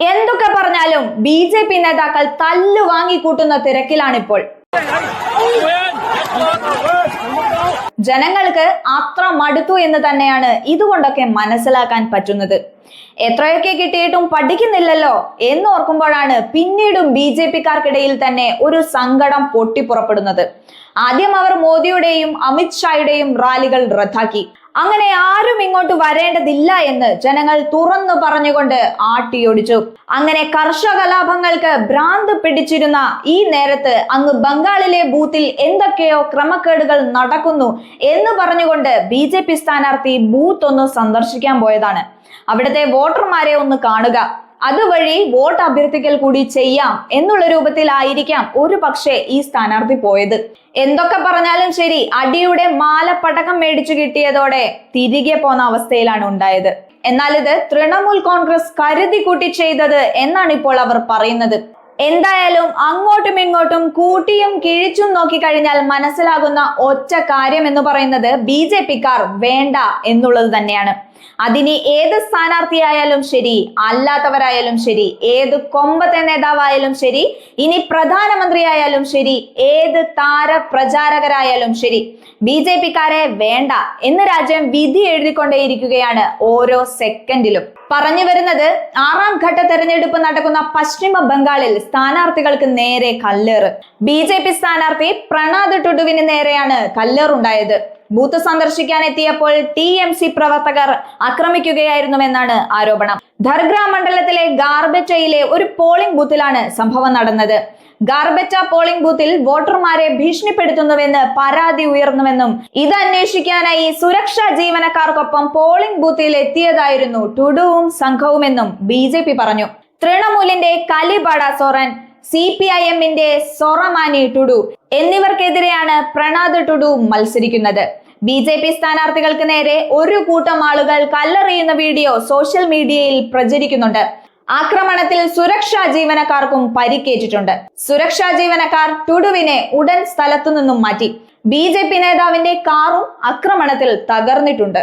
എന്തൊക്കെ പറഞ്ഞാലും B J P നേതാക്കൾ തല്ലു വാങ്ങിക്കൂട്ടുന്ന തിരക്കിലാണിപ്പോൾ. ജനങ്ങൾക്ക് അത്ര മടുത്തു എന്ന് തന്നെയാണ് ഇതുകൊണ്ടൊക്കെ മനസ്സിലാക്കാൻ പറ്റുന്നത്. എത്രയൊക്കെ കിട്ടിയിട്ടും പഠിക്കുന്നില്ലല്ലോ എന്ന് ഓർക്കുമ്പോഴാണ് പിന്നീടും ബി ജെ പിക്കാർക്കിടയിൽ തന്നെ ഒരു സങ്കടം പൊട്ടിപ്പുറപ്പെടുന്നത്. ആദ്യം അവർ മോദിയുടെയും അമിത്ഷായുടെയും റാലികൾ റദ്ദാക്കി. അങ്ങനെ ആരും ഇങ്ങോട്ട് വരേണ്ടതില്ല എന്ന് ജനങ്ങൾ തുറന്നു പറഞ്ഞുകൊണ്ട് ആട്ടിയൊടിച്ചു. അങ്ങനെ കർഷക ലാഭങ്ങൾക്ക് ഭ്രാന്ത് പിടിച്ചിരുന്ന ഈ നേരത്ത് അങ്ങ് ബംഗാളിലെ ബൂത്തിൽ എന്തൊക്കെയോ ക്രമക്കേടുകൾ നടക്കുന്നു എന്ന് പറഞ്ഞുകൊണ്ട് ബി ജെ പി സ്ഥാനാർത്ഥി ബൂത്ത് ഒന്ന് സന്ദർശിക്കാൻ പോയതാണ്. അവിടുത്തെ വോട്ടർമാരെ ഒന്ന് കാണുക. അതുവഴി വോട്ട് അഭ്യർത്ഥിക്കൽ കൂടി ചെയ്യാം എന്നുള്ള രൂപത്തിലായിരിക്കാം ഒരു പക്ഷേ ഈ സ്ഥാനാർത്ഥി പോയത്. എന്തൊക്കെ പറഞ്ഞാലും ശരി അടിയുടെ മാലപ്പടക്കം മേടിച്ചു കിട്ടിയതോടെ തിരികെ പോന്ന അവസ്ഥയിലാണ് ഉണ്ടായത്. എന്നാൽ ഇത് തൃണമൂൽ കോൺഗ്രസ് കരുതി കൂട്ടി ചെയ്തത് എന്നാണ് ഇപ്പോൾ അവർ പറയുന്നത്. എന്തായാലും അങ്ങോട്ടും ഇങ്ങോട്ടും കൂട്ടിയും കിഴിച്ചും നോക്കിക്കഴിഞ്ഞാൽ മനസ്സിലാകുന്ന ഒറ്റ കാര്യം എന്ന് പറയുന്നത് ബി ജെ പിക്കാർ വേണ്ട എന്നുള്ളത് തന്നെയാണ്. അതിന് ഏത് സ്ഥാനാർത്ഥിയായാലും ശരി അല്ലാത്തവരായാലും ശരി ഏത് കൊമ്പത്തെ നേതാവായാലും ശരി ഇനി പ്രധാനമന്ത്രിയായാലും ശരി ഏത് താര പ്രചാരകരായാലും ശരി ബി ജെ പിക്കാരെ വേണ്ട എന്ന് രാജ്യം വിധി എഴുതിക്കൊണ്ടേയിരിക്കുകയാണ് ഓരോ സെക്കൻഡിലും. പറഞ്ഞു വരുന്നത് ആറാം ഘട്ട തെരഞ്ഞെടുപ്പ് നടക്കുന്ന പശ്ചിമ ബംഗാളിൽ സ്ഥാനാർത്ഥികൾക്ക് നേരെ കല്ലേറ്. ബി ജെ പി സ്ഥാനാർത്ഥി പ്രണാദ് ടുഡുവിന് നേരെയാണ് കല്ലേറുണ്ടായത്. ബൂത്ത് സന്ദർശിക്കാൻ എത്തിയപ്പോൾ ടി എം സി പ്രവർത്തകർ ആക്രമിക്കുകയായിരുന്നുവെന്നാണ് ആരോപണം. ധർഗ്ര മണ്ഡലത്തിലെ ഗാർബറ്റയിലെ ഒരു പോളിംഗ് ബൂത്തിലാണ് സംഭവം നടന്നത്. ഗാർബറ്റ പോളിംഗ് ബൂത്തിൽ വോട്ടർമാരെ ഭീഷണിപ്പെടുത്തുന്നുവെന്ന് പരാതി ഉയർന്നുവെന്നും ഇത് അന്വേഷിക്കാനായി സുരക്ഷാ ജീവനക്കാർക്കൊപ്പം പോളിംഗ് ബൂത്തിൽ എത്തിയതായിരുന്നു ടുഡുവും സംഘവുമെന്നും ബി പറഞ്ഞു. തൃണമൂലിന്റെ Kalibada Soren C P I എമ്മിന്റെ സൊറമാനി ടുഡു എന്നിവർക്കെതിരെയാണ് പ്രണാദ് ടുഡു മത്സരിക്കുന്നത്. ബി ജെ പി സ്ഥാനാർത്ഥികൾക്ക് നേരെ ഒരു കൂട്ടം ആളുകൾ കല്ലെറിയുന്ന വീഡിയോ സോഷ്യൽ മീഡിയയിൽ പ്രചരിക്കുന്നുണ്ട്. ആക്രമണത്തിൽ സുരക്ഷാ ജീവനക്കാർക്കും പരിക്കേറ്റിട്ടുണ്ട്. സുരക്ഷാ ജീവനക്കാർ ടുഡുവിനെ ഉടൻ സ്ഥലത്തു നിന്നും മാറ്റി. ബി നേതാവിന്റെ കാറും ആക്രമണത്തിൽ തകർന്നിട്ടുണ്ട്.